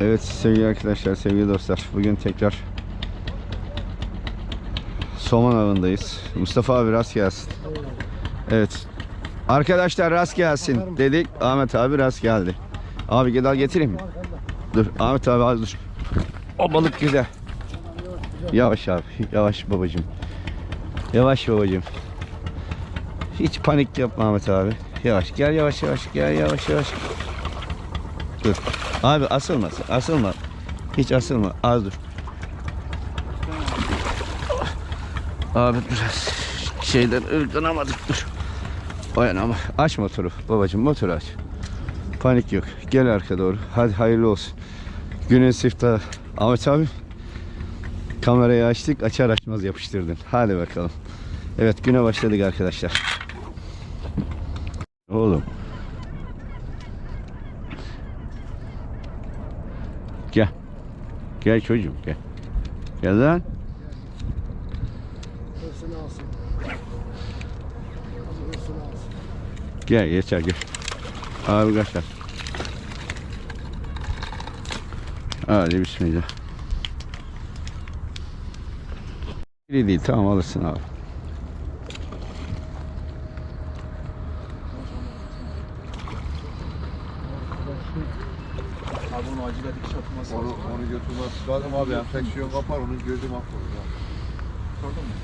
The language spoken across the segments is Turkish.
Evet sevgili arkadaşlar, sevgili dostlar. Bugün tekrar Soman avındayız. Mustafa abi rast gelsin. Evet. Arkadaşlar rast gelsin dedik. Ahmet abi rast geldi. Abi gel al getireyim mi? Dur Ahmet abi az dur. O balık güzel. Yavaş abi. Yavaş babacığım. Yavaş babacığım. Hiç panik yapma Ahmet abi. Yavaş gel yavaş yavaş gel yavaş yavaş. Dur. Abi asılma asılma. Hiç asılma az dur. Abi biraz şeyden ırgınamadık dur. O yana ama aç motoru babacığım motoru aç. Panik yok. Gel arka doğru. Hadi hayırlı olsun. Günün siftahı. Ahmet abi kamerayı açtık açar açmaz yapıştırdın. Hadi bakalım. Evet güne başladık arkadaşlar. Oğlum. Gel. Gel çocuğum gel. Gel lan. Hırsını alsın. Hırsını alsın. Gel yeter gel. Abi kaçar. Hadi bismillah. İyi değil tamam alırsın. Abi Onu, götürmez lazım abi enfeksiyon kapar onun gözü mahvolur. ya. Sordun mu?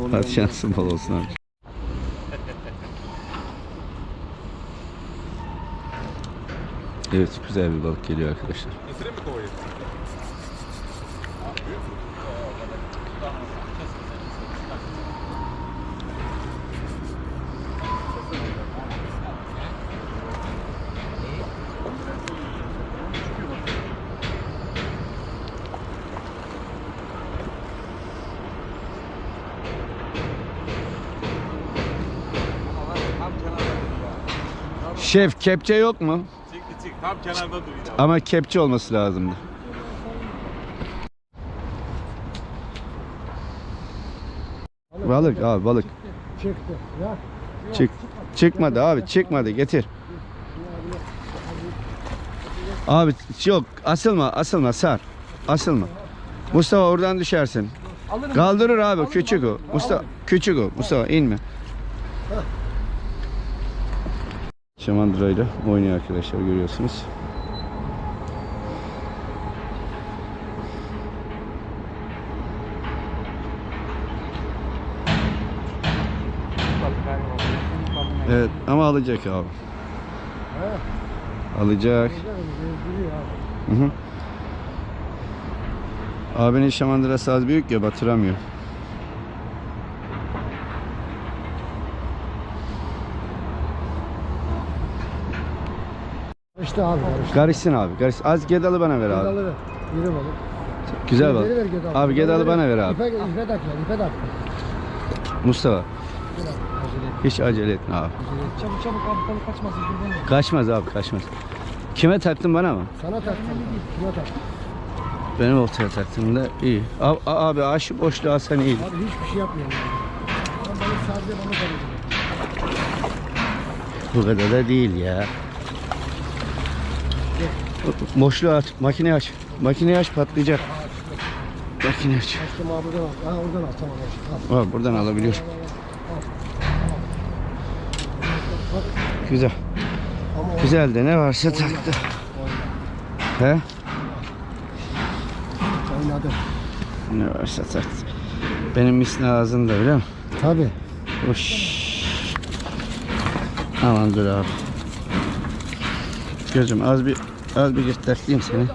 Onu- Hadi şansın bol olsun abi. Evet güzel bir balık geliyor arkadaşlar. Getireyim mi kovayı? Şef kepçe yok mu? Çık çık tam kenarda duruyor. Ama kepçe olması lazımdı. Balık abi balık. Çıktı. Ya. Çık. Çıkmadı abi çıkmadı getir. Abi yok asılma asılma sar. Asılma. Mustafa oradan düşersin. Kaldırır abi küçük o. Mustafa küçük o. Mustafa inme. Şamandırayla oynuyor arkadaşlar görüyorsunuz. Evet ama alacak abi. Alacak. Hı hı. Abinin şamandırası az büyük ya batıramıyor. İşte abi karıştı. Karışsın abi. Karışsın. Az gedalı bana ver abi. Gedalı ver. Yürü balık. Güzel balık. ver gedalı. Abi gedalı bana ver abi. İpe, ipe tak ya. İpe tak. Mustafa hiç acele etme abi. Çabuk çabuk abi balık kaçmasın. Kaçmaz abi kaçmaz. Kime taktın bana mı? Sana taktım. Kime tak? Benim oltaya taktığımda iyi. Abi, abi aşı boşluğa sen iyi. Abi hiçbir şey yapmıyorum. Ben balık sadece bana kalıyor. Bu kadar da değil ya. Boşluğa at. Makineyi aç. Makineyi aç patlayacak. Makineyi aç. Açtım abi buradan al. Ha oradan al. Tamam al. Buradan alabiliyor. Güzel. Güzel de ne varsa taktı. He? Ne varsa taktı. Benim misli ağzında biliyor musun? Tabii. Hoş. Aman dur abi. Gözüm az bir az bir göstereyim seni.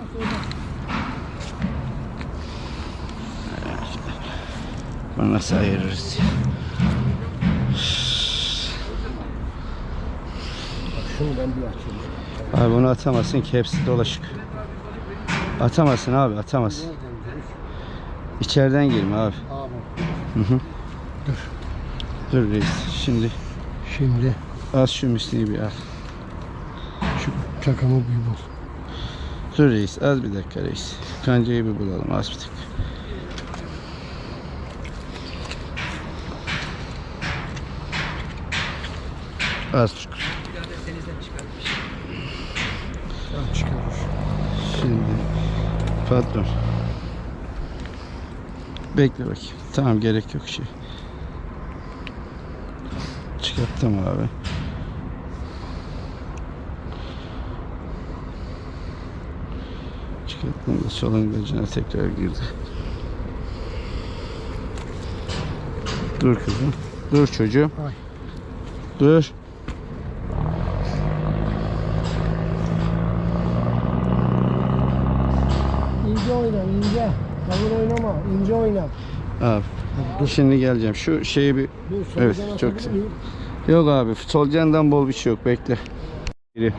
Bunu nasıl ayırırız? Açayım. Abi bunu atamazsın ki hepsi dolaşık. Atamazsın abi atamazsın. İçeriden girme abi. Abi. Dur reis. Şimdi Şimdi az şu misliği bir al. şu çakamı bir bul. Dur reis az bir dakika reis. Kancayı bir bulalım az bir dakika. Az dur. Şimdi patron. Bekle bakayım. Tamam gerek yok şey. Çıkarttım abi. Çıkarttım da solungacına tekrar girdi. Dur kızım. Dur çocuğum. Ay. Dur. İnce oyna ince. Kalın oynama. ince oyna. Abi. Şimdi geleceğim. Şu şeyi bir Dur, Evet, çok güzel. Yok abi solucandan bol bir şey yok bekle. Biri.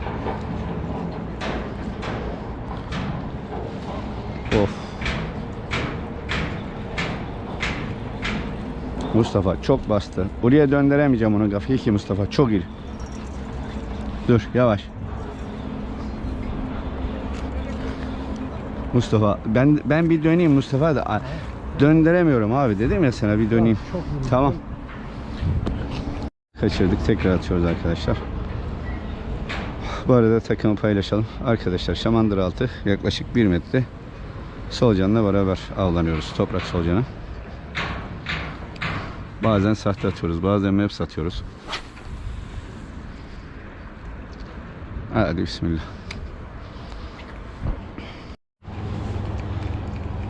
Mustafa çok bastı. Buraya döndüremeyeceğim onu kafayı ki Mustafa çok iri. Dur yavaş. Mustafa ben ben bir döneyim Mustafa da döndüremiyorum abi dedim ya sana bir döneyim. İyi. Tamam. Kaçırdık. Tekrar atıyoruz arkadaşlar. Bu arada takımı paylaşalım. Arkadaşlar Şamandıra altı yaklaşık 1 metre solucanla beraber avlanıyoruz. Toprak solucanı. Bazen sahte atıyoruz. Bazen map satıyoruz. Hadi bismillah.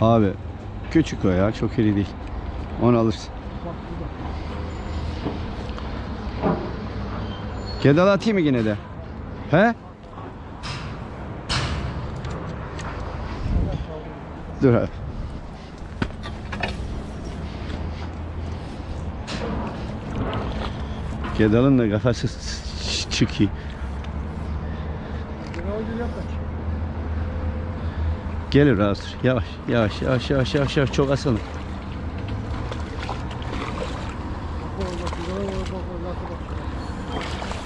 Abi küçük o ya. Çok iri değil. Onu alırsın. Kedal atayım mı yine de? He? Dur abi. Kedalın da kafası çıkıyor. Gelir rahat. Yavaş yavaş yavaş yavaş yavaş yavaş çok asılın.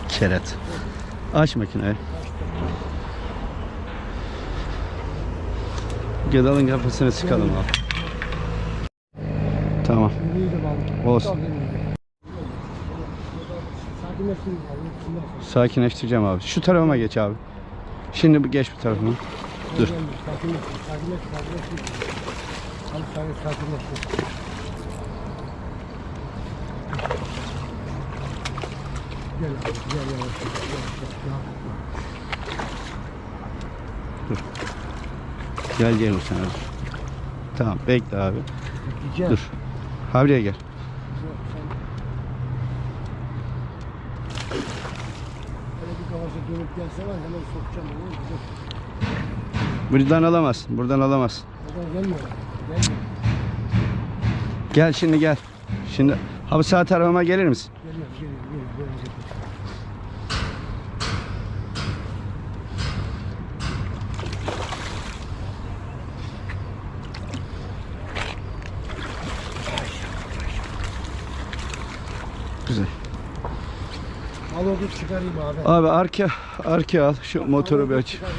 Keret. Aç makineyi. Gedalın kafasını sıkalım abi. Tamam. Olsun. Sakinleştireceğim abi. Şu tarafıma geç abi. Şimdi bu geç bu tarafıma. Dur. Sakinleştir, sakinleştir, sakinleştir. Abi sakin, sakinleştir. Gel abi, gel yavaş, yavaş, yavaş, yavaş. Gel gel sen abi. Tamam bekle abi. Gideceğim. Dur. Havliye gel. Böyle bir dönüp gelse var hemen sokacağım onu. Buradan alamazsın. Buradan alamazsın. Oradan gelmiyor. Gelmiyor. Gel şimdi gel. Şimdi abi sağ tarafıma gelir misin? Geliyor, geliyor, geliyor. Onu çıkarayım abi. Abi arka arka al. Şu motoru bir aç. Çıkarayım.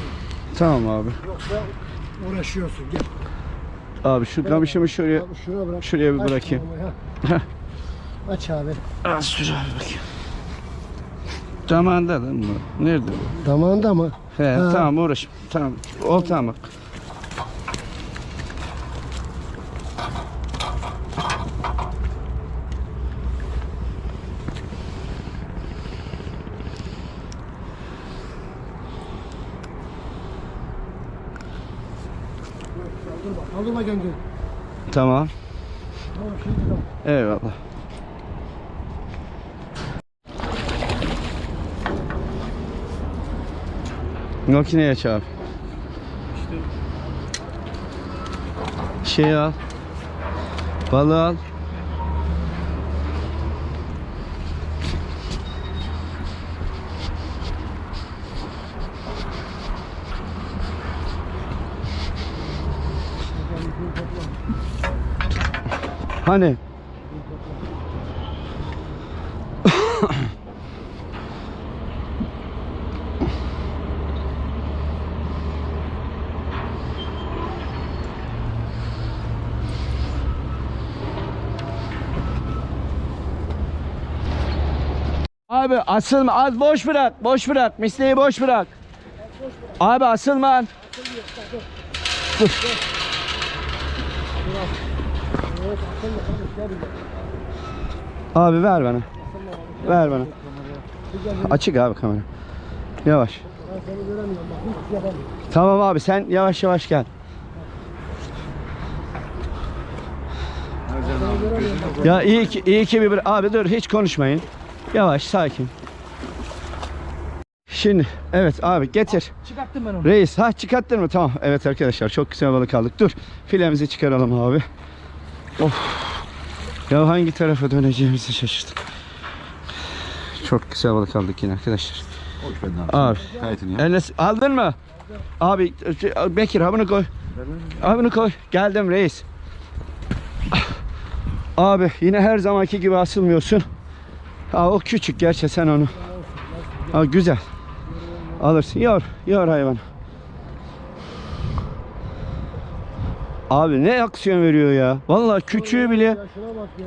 Tamam abi. Yoksa uğraşıyorsun. Gel. Abi şu kamışımı şuraya Abi bırak. şuraya bir Aç bırakayım. Aç abi. Az sür abi bakayım. Damağında lan bu. Nerede bu? Damağında mı? He Ha. tamam uğraş. Tamam. Olta bak. Kaldırma. Kaldırma kendini. Tamam. Tamam şimdi tamam. Eyvallah. Makineyi aç abi. Şey al. Balığı al. Hani? Abi asılma az boş bırak boş bırak misleyi boş bırak. Abi asılma. Dur. Evet, akıllı kardeş gel bir de. Abi ver bana. Ver bana. Açık abi kamera. Yavaş. Tamam abi sen yavaş yavaş gel. Ya iyi ki iyi ki bir abi dur hiç konuşmayın. Yavaş sakin. Şimdi evet abi getir. Çıkarttım ben onu. Reis ha çıkarttın mı? Tamam. Evet arkadaşlar çok güzel balık aldık. Dur filemizi çıkaralım abi. Of. Ya hangi tarafa döneceğimizi şaşırdık. Çok güzel balık aldık yine arkadaşlar. Hoş geldin Abi. Kayıtını ya. Enes aldın mı? Abi Bekir ha bunu koy. Abi bunu koy. Geldim reis. Abi yine her zamanki gibi asılmıyorsun. Ha o küçük gerçi sen onu. Ha güzel. Alırsın. Yor. Yor hayvan. Abi ne aksiyon veriyor ya. Vallahi küçüğü bile Ya ya.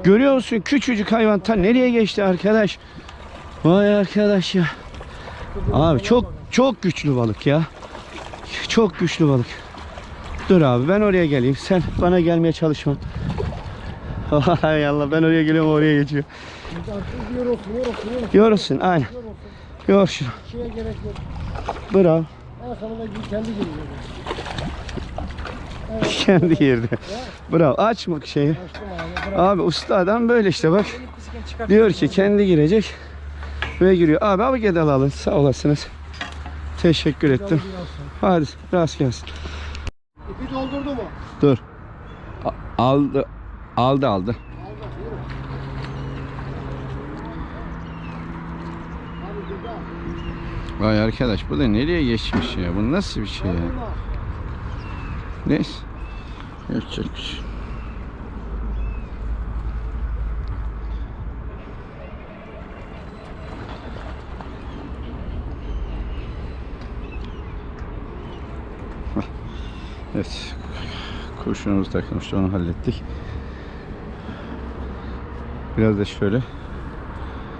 görüyor musun? Küçücük hayvan ta nereye geçti arkadaş? Vay arkadaş ya. Abi çok çok güçlü balık ya. Çok güçlü balık. Dur abi ben oraya geleyim. Sen bana gelmeye çalışma. Hay Allah ben oraya geliyorum oraya geçiyor. Yorulsun aynen. yor olsun. Yor şunu. Şeye gerek yok. Bravo. En sonunda kendi geliyor. Kendi yerde. Bravo. Açma şeyi. Açtım abi. Abi usta adam böyle işte bak. Diyor ki kendi girecek. Ve giriyor. Abi abi gedal alın. Sağ olasınız. Teşekkür ettim. Hadi rast gelsin. İpi doldurdu mu? Dur. A- aldı. Aldı aldı. Vay arkadaş bu da nereye geçmiş ya? Bu nasıl bir şey ya? Neyse. Yapacak bir şey. Evet. Kurşunumuz takılmıştı onu hallettik. Biraz da şöyle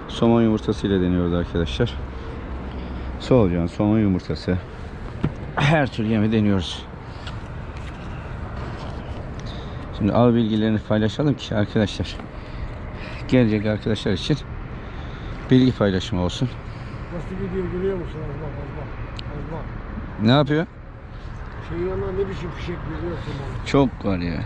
somon yumurtası ile deniyoruz arkadaşlar. Solucan, somon yumurtası. Her türlü yemi deniyoruz. Şimdi al bilgilerini paylaşalım ki arkadaşlar gelecek arkadaşlar için bilgi paylaşımı olsun. Nasıl gidiyor görüyor musun? Az bak az bak. Az bak. Ne yapıyor? Şeyin yanına ne biçim fişek veriyorsun bana. Çok var ya.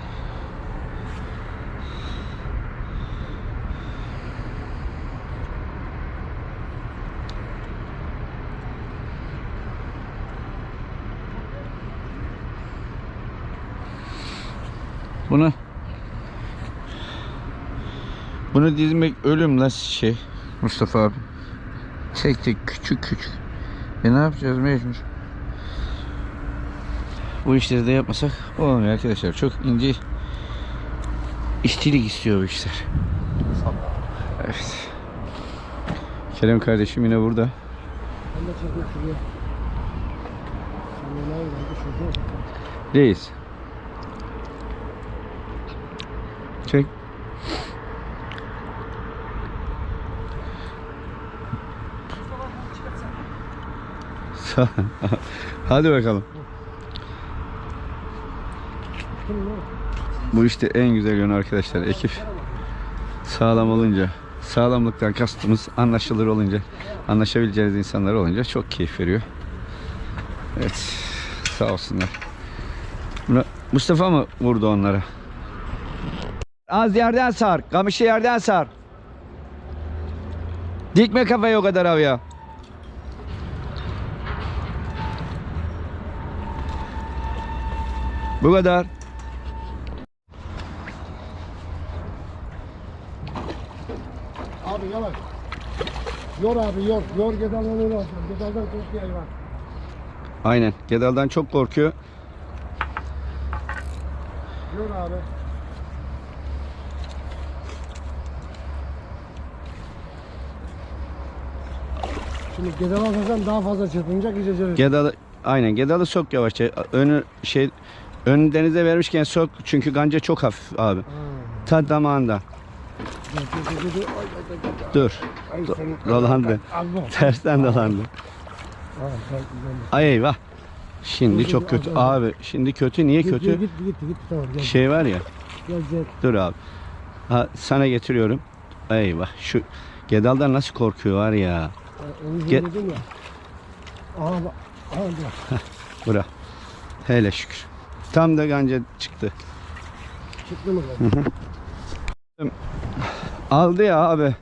Bunu bunu dizmek ölüm lan şey Mustafa abi. Tek tek küçük küçük. E ne yapacağız mecbur. Bu işleri de yapmasak olmuyor arkadaşlar. Çok ince işçilik istiyor bu işler. Evet. Kerem kardeşim yine burada. Ben de çekeyim şuraya. Şimdi ne oldu? Şurada. Reis. Çek. Sağ- Hadi bakalım. Bu işte en güzel yönü arkadaşlar. Ekip sağlam olunca, sağlamlıktan kastımız anlaşılır olunca, anlaşabileceğiniz insanlar olunca çok keyif veriyor. Evet, sağ olsunlar. Mustafa mı vurdu onlara? Az yerden sar, kamışı yerden sar. Dikme kafayı o kadar abi Bu kadar. Abi yavaş. Yor abi yor. Yor gedaldan öyle olsun. Gedaldan korkuyor hayvan. Aynen. Gedaldan çok korkuyor. Yor abi. Şimdi gedal atarsan daha fazla çırpınacak iyice Gedalı aynen gedalı sok yavaşça. Önü şey ön denize vermişken sok çünkü ganca çok hafif abi. Ta damağında. Dur. Ay, dolandı. Tersten dolandı. Ay eyvah. Şimdi çok kötü. Abi şimdi kötü. Niye kötü? Şey var ya. Dur abi. Ha, sana getiriyorum. Eyvah. Şu Gedal'dan nasıl korkuyor var ya. Bak. Bura. Hele şükür. Tam da ganca çıktı. Çıktı mı? lan? Aldı ya abi.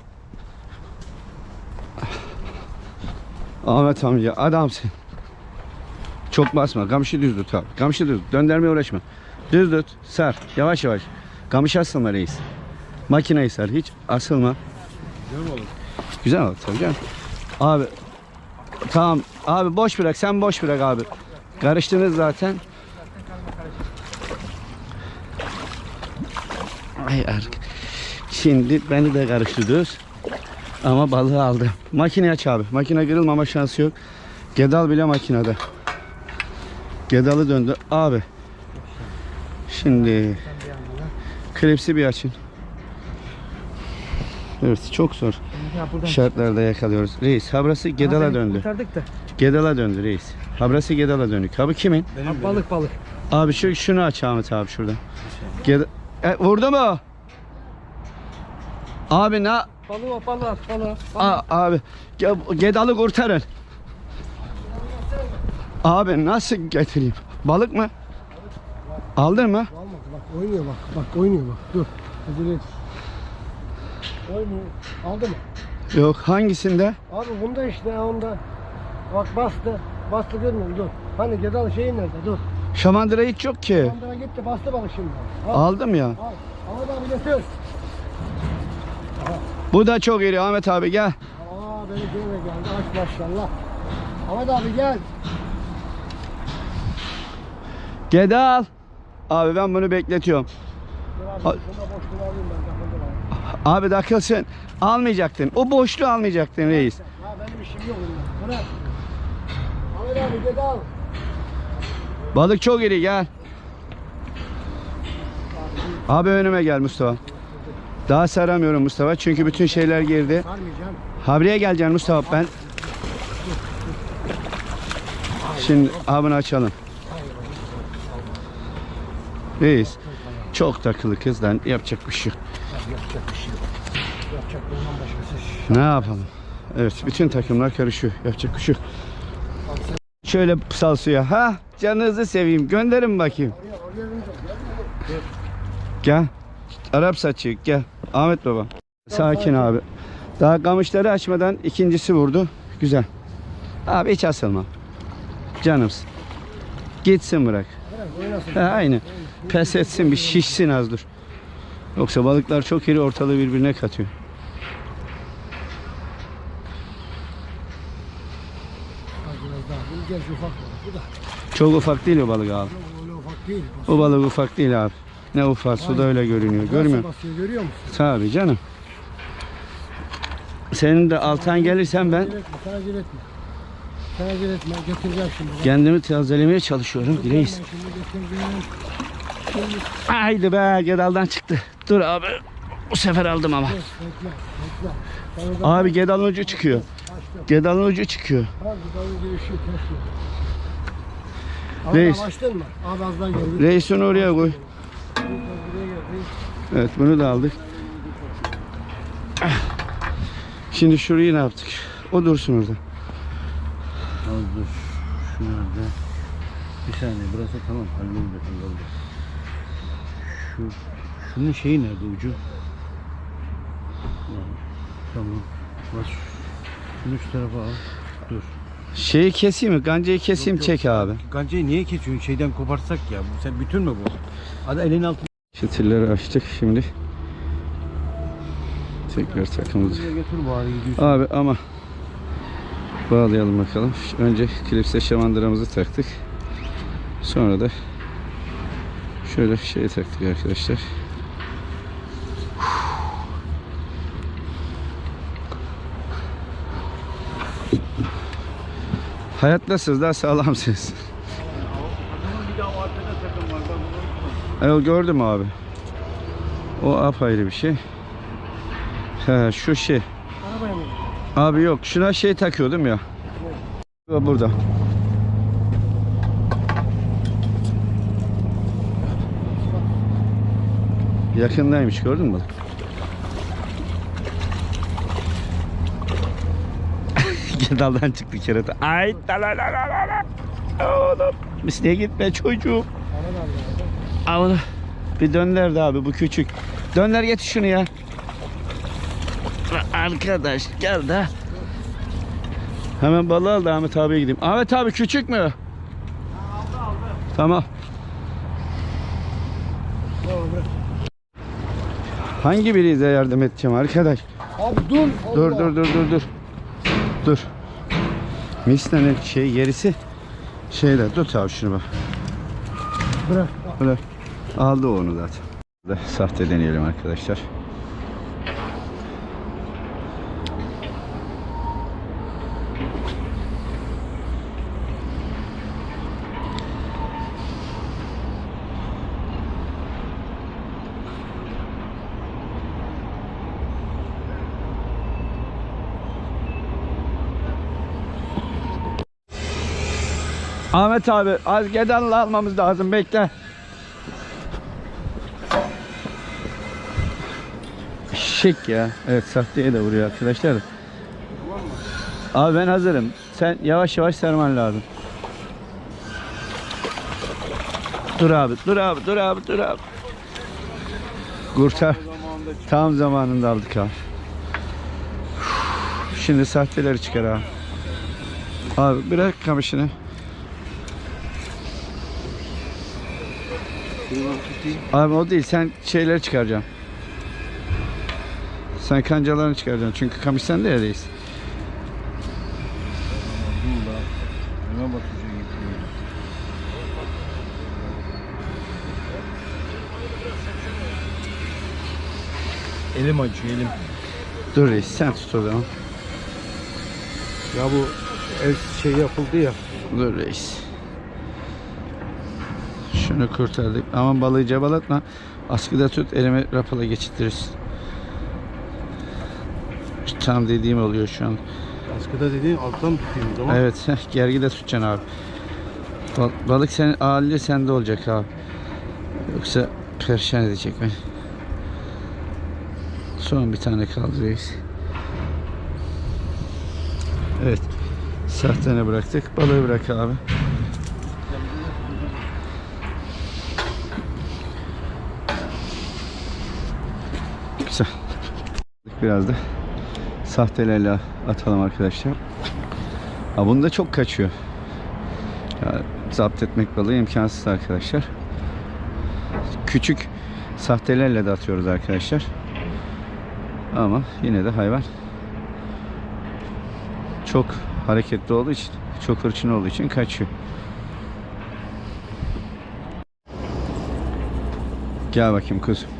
Ahmet amca adamsın. Çok basma. Kamışı düz tut abi. Kamışı düz. tut. Döndürmeye uğraşma. Düz tut. Sar. Yavaş yavaş. Kamış asılma reis. Makineyi sar. Hiç asılma. Güzel olur? Güzel oldu tabii canım. Abi tamam abi boş bırak sen boş bırak abi. Karıştınız zaten. Ay ark. Şimdi beni de karıştırdınız. Ama balığı aldım. Makine aç abi. Makine kırılmama şansı yok. Gedal bile makinede. Gedalı döndü. Abi. Şimdi klipsi bir açın. Evet çok zor Ya şartlarda yakalıyoruz. Reis habrası Gedal'a döndü. Kurtardık da. Gedal'a döndü reis. Habrası Gedal'a dönük. Abi kimin? Benim, balık balık. Abi şu şunu aç Ahmet abi şuradan. Geda e, vurdu mu? Abi ne? Balığı balığı balığı. A, abi Ge- Gedal'ı kurtarın. Abi nasıl getireyim? Balık mı? Aldın mı? Almadı bak oynuyor bak. Bak oynuyor bak. Dur. Acele et. Oynuyor. Aldı mı? Yok hangisinde? Abi bunda işte onda. Bak bastı. Bastı görmüyor? Dur. Hani Gedal şeyin nerede? Dur. Şamandıra hiç yok ki. Ondan gitti bastı balık şimdi. Al. Aldım ya. Al. Ahmet abi getir. Bu da çok iri Ahmet abi gel. Aa benim şeyime geldi. Aç maşallah. Ahmet abi gel. Gedal. Abi ben bunu bekletiyorum. Abi. Abi. Abi takılsın. Almayacaktın. O boşluğu almayacaktın reis. Ha benim işim yok. Bırak. Ahmet abi gel al. Balık çok iri gel. Abi önüme gel Mustafa. Daha saramıyorum Mustafa çünkü bütün şeyler girdi. Habriye geleceksin Mustafa ben. Şimdi abini açalım. Reis. Çok takılı kızdan yapacak bir şey yok. Ne yapalım? Evet bütün takımlar karışıyor. Yapacak bir şey yok. Şöyle sal suya. Ha canınızı seveyim. Gönderin bakayım. Gel. Arap saçı gel. Ahmet baba. Sakin abi. Daha kamışları açmadan ikincisi vurdu. Güzel. Abi hiç asılma. Canımsın. Gitsin bırak. Ha, aynı. Pes etsin bir şişsin az dur. Yoksa balıklar çok iri ortalığı birbirine katıyor. Bak genç ufak balık. Bu da. Çok ufak değil o balık abi. Yok, Öyle ufak değil. O balık ufak değil abi. Ne ufak suda öyle görünüyor. Nasıl Görmüyor basıyor görüyor musun? Tabii canım. Senin de altan gelirsen ben Acele etme. Sen acele etme. Sen acele etme. Getireceğim şimdi. Kendimi tazelemeye çalışıyorum. Şimdi. Şimdi Haydi be gedaldan çıktı. Dur abi. Bu sefer aldım ama. Bekle. Bekle. Sen Abi gedalın ucu çıkıyor. Açtım. Gedalın ucu çıkıyor. Girişi ters yok. Abi Reis. açtın mı? Abi az daha geldi. Reis onu oraya koy. Evet bunu da aldık. Şimdi şurayı ne yaptık? O dursun orada. Az dur. Şu nerede? Bir saniye burası tamam halloldu halloldu. Şu şunun şeyi nerede ucu? Ha, Tamam. Şu- şunu şu tarafa al. Dur. Şeyi keseyim mi? Gancayı keseyim Yok, çek abi. Gancayı niye kesiyorsun? Şeyden koparsak ya. Sen bütün mü bu? Hadi elin altına Fitilleri açtık şimdi. Tekrar takımızı. Abi ama bağlayalım bakalım. Önce klipse şamandıramızı taktık. Sonra da şöyle şey taktık arkadaşlar. Hayattasınız daha sağlamsınız. Evet gördüm abi. O apayrı bir şey. He, şu şey. Abi yok şuna şey takıyordum ya. Burada. Yakındaymış gördün mü? Balık? Daldan çıktı kerata. Ay talalalala. Oğlum. Misliye gitme çocuğum. Al onu. Bir dönder de abi bu küçük. Dönder getir şunu ya. Arkadaş gel de. Hemen balığı al da Ahmet abiye gideyim. Ahmet abi küçük mü? Tamam. Hangi biriyle yardım edeceğim arkadaş? Abi dur. Dur dur dur dur dur. Dur. Misne'nin şey gerisi şeyler abi şunu bak. Bırak. Bırak. Aldı onu zaten. Sahte deneyelim arkadaşlar. Ahmet abi az gedanla almamız lazım bekle. Şık ya. Evet sahteye de vuruyor arkadaşlar. Abi ben hazırım. Sen yavaş yavaş sarman lazım. Dur abi, dur abi, dur abi, dur abi. Kurtar. Tam zamanında aldık abi. Şimdi sahteleri çıkar abi. Abi bırak kamışını. Abi o değil sen şeyleri çıkaracaksın. Sen kancalarını çıkaracaksın çünkü kamış sende ya reis. Elim acıyor elim. Dur reis sen tut o zaman. Ya bu ev şey yapıldı ya. Dur reis. Şunu kurtardık. Aman balığı cabalatma. Askıda tut elime rapala geçittiririz. Tam dediğim oluyor şu an. Askıda dediğin alttan tutayım o zaman. Evet heh, gergide tutacaksın abi. Bal- balık senin ağırlığı sende olacak abi. Yoksa perişan edecek beni. Son bir tane kaldı reis. Evet. Sahtene bıraktık. Balığı bırak abi. Güzel. Biraz da sahtelerle atalım arkadaşlar. Ha bunu da çok kaçıyor. Ya, zapt etmek balığı imkansız arkadaşlar. Küçük sahtelerle de atıyoruz arkadaşlar. Ama yine de hayvan çok hareketli olduğu için, çok hırçın olduğu için kaçıyor. Gel bakayım kuzum.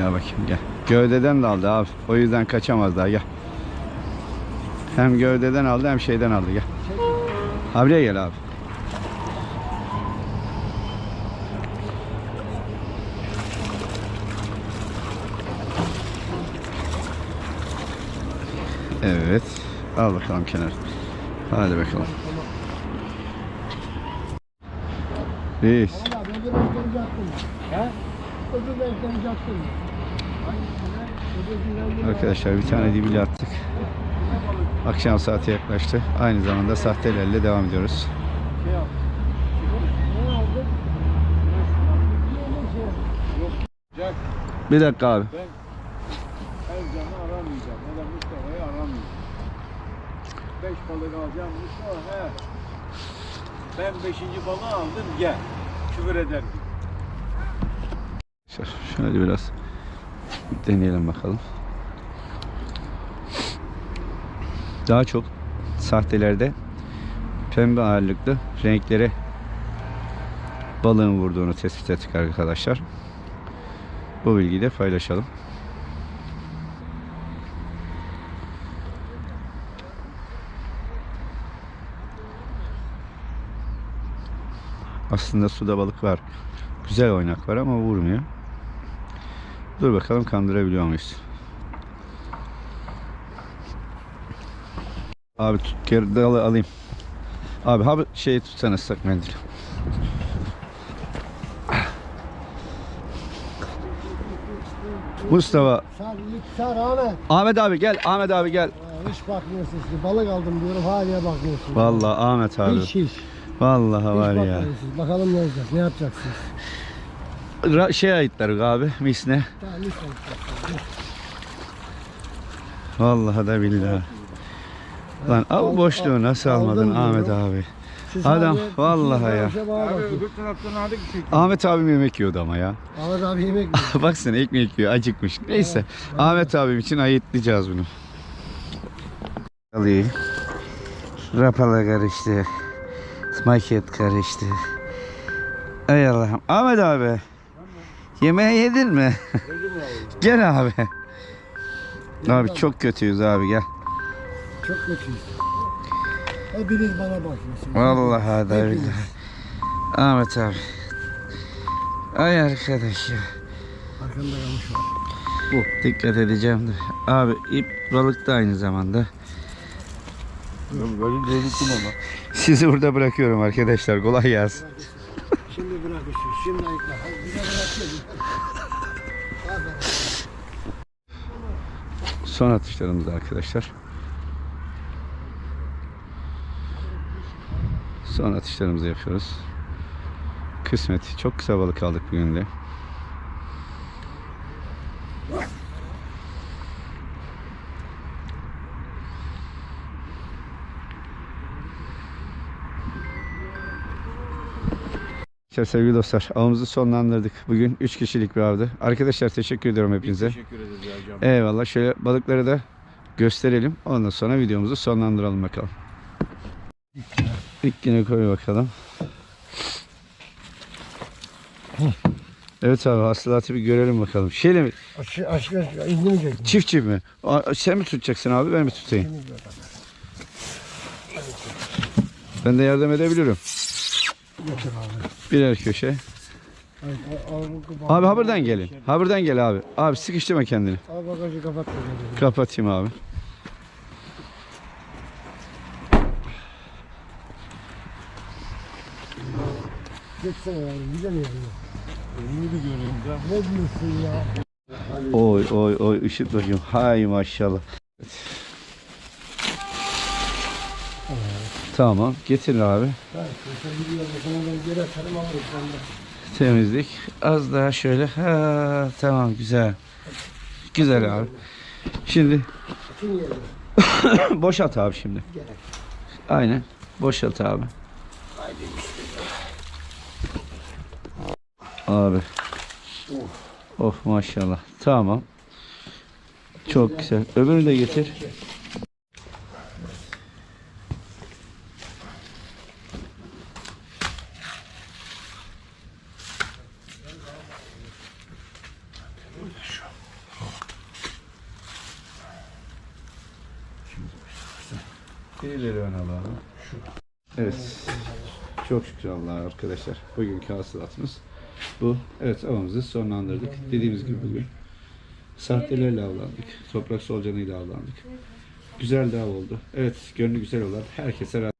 Gel bakayım gel. Gövdeden de aldı abi. O yüzden kaçamaz daha gel. Hem gövdeden aldı hem şeyden aldı gel. Abiye gel abi. Evet. Al bakalım kenar. Hadi bakalım. Reis. Öbür bekleyecektim. Arkadaşlar bir tane dibili attık. Akşam saati yaklaştı. Aynı zamanda sahtelerle devam ediyoruz. Bir dakika abi. Ercan'ı aramayacağım. Ya da Mustafa'yı aramayacağım. Beş balık alacağım Mustafa. He. Ben beşinci balığı aldım gel. Küfür eder gibi. Şöyle biraz deneyelim bakalım. Daha çok sahtelerde pembe ağırlıklı renklere balığın vurduğunu tespit ettik arkadaşlar. Bu bilgiyi de paylaşalım. Aslında suda balık var. Güzel oynak var ama vurmuyor. Dur bakalım kandırabiliyor muyuz? Abi tut geri dalı alayım. Abi ha şey tutsana ıslak mendil. Mustafa. İlk sar Ahmet. Ahmet abi gel. Ahmet abi gel. Ha, hiç bakmıyorsun siz. Balık aldım diyorum hala bakmıyorsun. Vallahi Ahmet abi. Hiç hiç. Vallahi Hiç var ya. Bakalım ne olacak, ne yapacaksınız? Şey ayıtlar abi misne. Vallahi da billahi. Lan Al- boşluğu nasıl almadın. Ahmet abi? Siz Adam, vallahi ya. Abi bakın. öbür taraftan aldık çekiyor. Ahmet abim yemek yiyordu ama ya. Ahmet abi yemek mi? Baksana ekmek yiyor acıkmış. Neyse Ahmet abim için ayıtlayacağız bunu. Alayım. Rapala karıştı. Maket karıştı. Ey Allah'ım. Ahmet abi. Yemeği yedin mi? gel abi. Abi çok kötüyüz abi gel. Çok kötüyüz. Hepiniz bana bakıyorsunuz. Vallahi da billahi. Ahmet abi. Ay arkadaş ya. Arkamda kalmış var. Dikkat edeceğim de. Abi ip balık da aynı zamanda. Böyle ama. Sizi burada bırakıyorum arkadaşlar. Kolay gelsin. Şimdi bırakıyorsun. Şimdi ayıkla. Bize bırakıyorsun. Son atışlarımız arkadaşlar. Son atışlarımızı yapıyoruz. Kısmet. Çok kısa balık aldık bugün de. Arkadaşlar, Sevgili dostlar, avımızı sonlandırdık. Bugün 3 kişilik bir avdı. Arkadaşlar teşekkür ediyorum hepinize. Teşekkür ederiz hocam. Eyvallah. Şöyle balıkları da gösterelim. Ondan sonra videomuzu sonlandıralım bakalım. İlk yine koy bakalım. Evet abi hasılatı bir görelim bakalım. Şeyle mi? Aşk aşk. İndirmeyecek mi? Çift çift mi? Sen mi tutacaksın abi ben mi tutayım? Ben de yardım edebilirim. Götür abi. Birer köşe. Abi ha buradan gelin. Ha buradan gel abi. Abi sıkıştırma kendini. Bagajı kapat. Kapatayım abi. Geçsene yavrum. Güzel de de. Ne diyorsun ya? Oy oy oy ışık bakayım. Hay maşallah. Evet. Tamam getir abi. Ha, sen gidiyorsun. Sana ben geri atarım alırım senden. Temizlik. Az daha şöyle. Ha, tamam güzel. Güzel abi. Şimdi boşalt abi şimdi. Aynen. Boşalt abi. Abi. Of maşallah. Tamam. Çok güzel. Öbürünü de getir. Birileri ön al abi. Evet. Çok şükür Allah'a arkadaşlar. Bugünkü hasılatımız bu. Evet avımızı sonlandırdık. Dediğimiz gibi bugün sahtelerle avlandık. Toprak solucanıyla avlandık. Güzel de av oldu. Evet gönlü güzel olan herkese